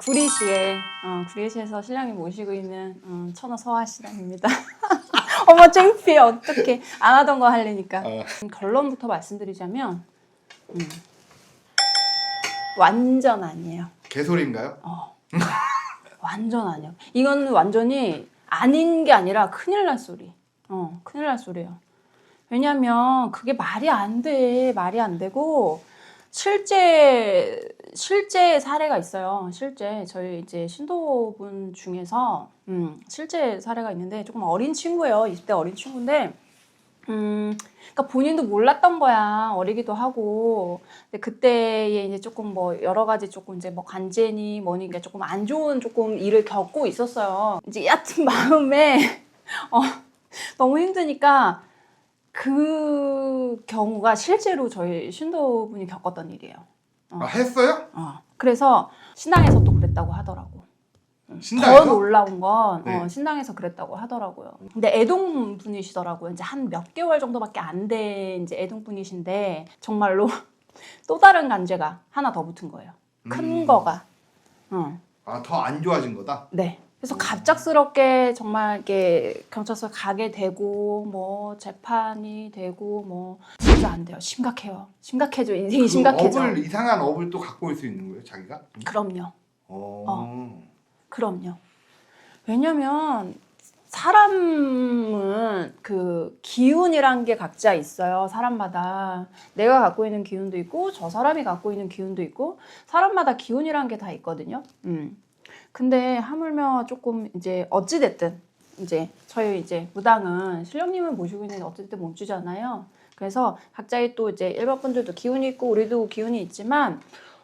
구리시에 어, 구리시에서 신랑이 모시고 있는 음, 천호 서화 신랑입니다. 어머 창피해 어떡해 안 하던 거 하려니까 어. 음, 결론부터 말씀드리자면 음, 완전 아니에요. 개소리인가요? 완전 아니에요. 이건 완전히 아닌 게 아니라 큰일 날 소리. 어, 큰일 날 소리예요. 왜냐면 그게 말이 안 돼. 말이 안 되고 실제 실제 사례가 있어요. 실제 저희 이제 신도분 중에서 음, 실제 사례가 있는데 조금 어린 친구예요. 20대 어린 친구인데 음, 그러니까 본인도 몰랐던 거야. 어리기도 하고. 근데 그때에 이제 조금 뭐 여러 가지 조금 이제 뭐 관제니 뭐니 그러니까 조금 안 좋은 조금 일을 겪고 있었어요. 이제 얕은 마음에 어, 너무 힘드니까 그 경우가 실제로 저희 신도분이 겪었던 일이에요. 아, 했어요? 어. 그래서 신앙에서 또 그랬다고 하더라고. 더 신당에서? 놀라운 건 네. 어, 신당에서 그랬다고 하더라고요. 근데 애동 분이시더라고요. 이제 한 몇 개월 정도밖에 안 된 이제 애동 분이신데 정말로 또 다른 간제가 하나 더 붙은 거예요. 큰 음. 거가. 어. 아, 더 안 좋아진 거다? 네. 그래서 갑작스럽게 정말 이렇게 경찰서 가게 되고 뭐 재판이 되고 뭐 진짜 안 돼요. 심각해요. 심각해져. 인생이 그 심각해져. 업을, 이상한 업을 또 갖고 올 수 있는 거예요, 자기가? 그럼요. 어. 그럼요. 왜냐면 사람은 그 기운이란 게 각자 있어요. 사람마다 내가 갖고 있는 기운도 있고 저 사람이 갖고 있는 기운도 있고 사람마다 기운이란 게 다 있거든요. 음. 근데 하물며 조금 이제 어찌 됐든 이제 저희 이제 무당은 신령님을 모시고 있는 어쨌든 몸주잖아요. 그래서 각자의 또 이제 일반 분들도 기운이 있고 우리도 기운이 있지만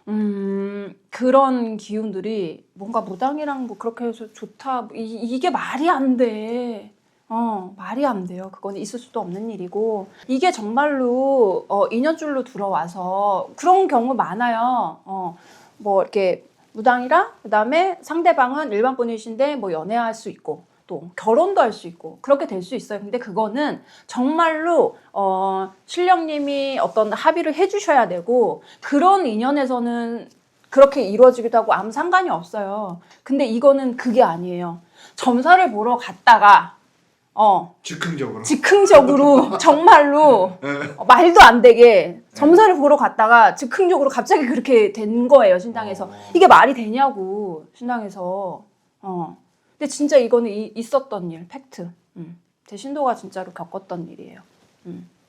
음 그런 기운들이 뭔가 무당이랑 뭐 그렇게 해서 좋다 뭐 이, 이게 말이 안 돼. 어 말이 안 돼요. 그건 있을 수도 없는 일이고 이게 정말로 어 인연줄로 들어와서 그런 경우 많아요. 어뭐 이렇게 무당이랑 그다음에 상대방은 일반 분이신데 뭐 연애할 수 있고 또 결혼도 할 수 있고 그렇게 될 수 있어요. 근데 그거는 정말로 어 신령님이 어떤 합의를 해주셔야 되고 그런 인연에서는 그렇게 이루어지기도 하고 아무 상관이 없어요. 근데 이거는 그게 아니에요. 점사를 보러 갔다가 어 즉흥적으로. 즉흥적으로 정말로 네. 어, 말도 안 되게 점사를 보러 갔다가 즉흥적으로 갑자기 그렇게 된 거예요 신당에서 어. 이게 말이 되냐고 신당에서 어 근데 진짜 이거는 이- 있었던 일 팩트 음. 제 신도가 진짜로 겪었던 일이에요 음.